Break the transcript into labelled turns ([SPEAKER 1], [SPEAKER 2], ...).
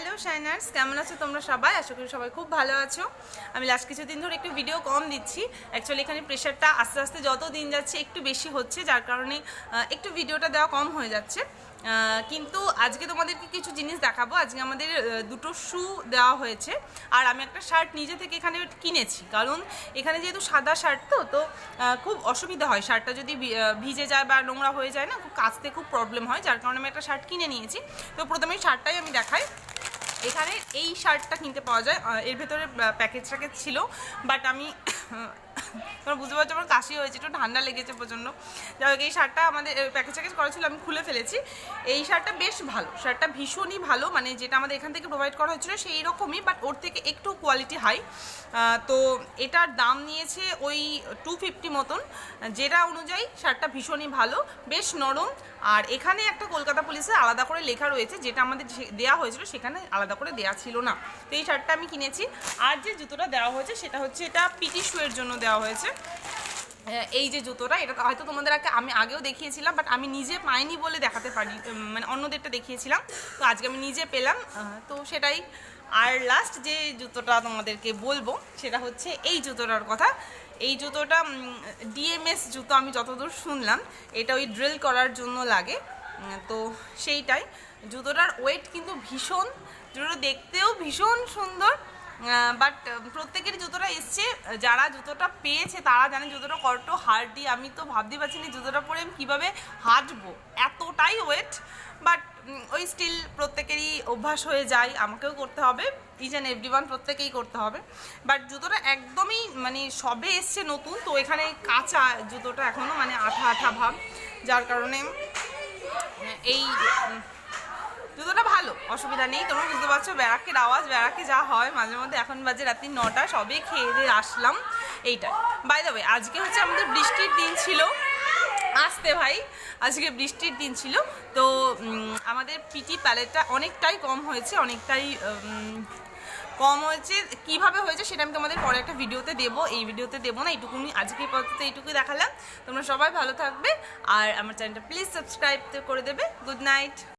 [SPEAKER 1] Hello শাইনার্স, কেমন আছো তোমরা সবাই? আশা করি সবাই খুব ভালো আছো। আমি লাস্ট কিছুদিন ধরে একটু ভিডিও কম দিচ্ছি। অ্যাকচুয়ালি এখানে প্রেশারটা আস্তে আস্তে যত দিন যাচ্ছে একটু বেশি হচ্ছে, যার কারণে একটু ভিডিওটা দেওয়া কম হয়ে যাচ্ছে। কিন্তু আজকে তোমাদেরকে কিছু জিনিস দেখাবো। আজকে আমাদের দুটো শু দেওয়া হয়েছে। আর আমি একটা শার্ট নিজে থেকে এখানে কিনেছি। কারণ এখানে যেহেতু সাদা শার্ট তো তো খুব অসুবিধা হয়। শার্টটা যদি ভিজে যায় বা নোংরা হয়ে যায় না, খুব কাচতে খুব প্রবলেম হয়। যার কারণে আমি একটা শার্ট কিনে নিয়েছি। তো প্রথমে শার্টটাই আমি দেখাই। এখানে এই শার্টটা কিনতে পাওয়া যায়। এর ভেতরে প্যাকেজ ট্যাকেজ ছিল। বাট আমি তোমরা বুঝতে পারছ, আমার কাশি হয়েছে, একটু ঠান্ডা লেগেছে প্রচণ্ড। যাই হোক, এই শার্টটা আমাদের প্যাকেজ প্যাকেজ করা ছিল, আমি খুলে ফেলেছি। এই শার্টটা বেশ ভালো, শার্টটা ভীষণই ভালো মানে যেটা আমাদের এখান থেকে প্রোভাইড করা হয়েছিল সেই রকমই বাট ওর থেকে একটু কোয়ালিটি হাই তো এটার দাম নিয়েছে ওই টু ফিফটি মতন। যেটা অনুযায়ী শার্টটা ভীষণই ভালো, বেশ নরম। আর এখানে একটা কলকাতা পুলিশে আলাদা করে লেখা রয়েছে, যেটা আমাদের যে- দেয়া হয়েছিল, সেখানে আলাদা করে দেয়া ছিল না। তো এই শার্টটা আমি কিনেছি। আর যে জুতোটা দেওয়া হয়েছে, সেটা হচ্ছে এটা পিটি শুয়ের জন্য দেওয়া হয়েছে। হ্যাঁ, এই যে জুতোটা এটা হয়তো তোমাদের আগে আমি আগেও দেখিয়েছিলাম বাট আমি নিজে পাইনি বলে দেখাতে পারি মানে অন্যদেরটা দেখিয়েছিলাম। তো আজকে আমি নিজে পেলাম। তো সেটাই। আর লাস্ট যে জুতোটা তোমাদেরকে বলব সেটা হচ্ছে এই জুতোটার কথা। এই জুতোটা ডিএমএস জুতো আমি যতদূর শুনলাম এটা ওই ড্রিল করার জন্য লাগে। তো সেইটাই। জুতোটার ওয়েট কিন্তু ভীষণ। জুতোটা দেখতেও ভীষণ সুন্দর। বাট প্রত্যেকের জুতোটা এসছে। যারা জুতোটা পেয়েছে, তারা জানে জুতোটা কত হার্ডি আমি তো ভাবতে পারছি না জুতোটা পরে আমি কীভাবে হাঁটবো। এতটাই ওয়েট বাট ওই স্টিল প্রত্যেকেরই অভ্যাস হয়ে যায়। আমাকেও করতে হবে। ইজ অ্যান্ড এভরি ওয়ান প্রত্যেকেই করতে হবে। বাট জুতোটা একদমই মানে সবে এসছে নতুন। তো এখানে কাঁচা জুতোটা এখনও মানে আঠা আঠা ভাব। যার কারণে এই জুতোটা ভালো, অসুবিধা নেই। তোমরা বুঝতে পারছ, ব্যারাকের আওয়াজ, ব্যারাকে যা হয়, মাঝে মধ্যে এখন বাজে রাত্রি নটা, সবে খেয়ে দিয়ে আসলাম। এইটা। বাই ওয়ে আজকে হচ্ছে আমাদের বৃষ্টির দিন ছিল। আসতে ভাই, আজকে বৃষ্টির দিন ছিল। তো আমাদের পিটি প্যালেটটা অনেকটাই কম হয়েছে, অনেকটাই কম হয়েছে। কীভাবে হয়েছে সেটা আমি তোমাদের পরে একটা ভিডিওতে দেবো। এই ভিডিওতে দেবো না, এইটুকুনি, আজকে পর্যন্ত এইটুকুই দেখালাম। তোমরা সবাই ভালো থাকবে, আর আমার চ্যানেলটা প্লিজ সাবস্ক্রাইব করে দেবে। Good night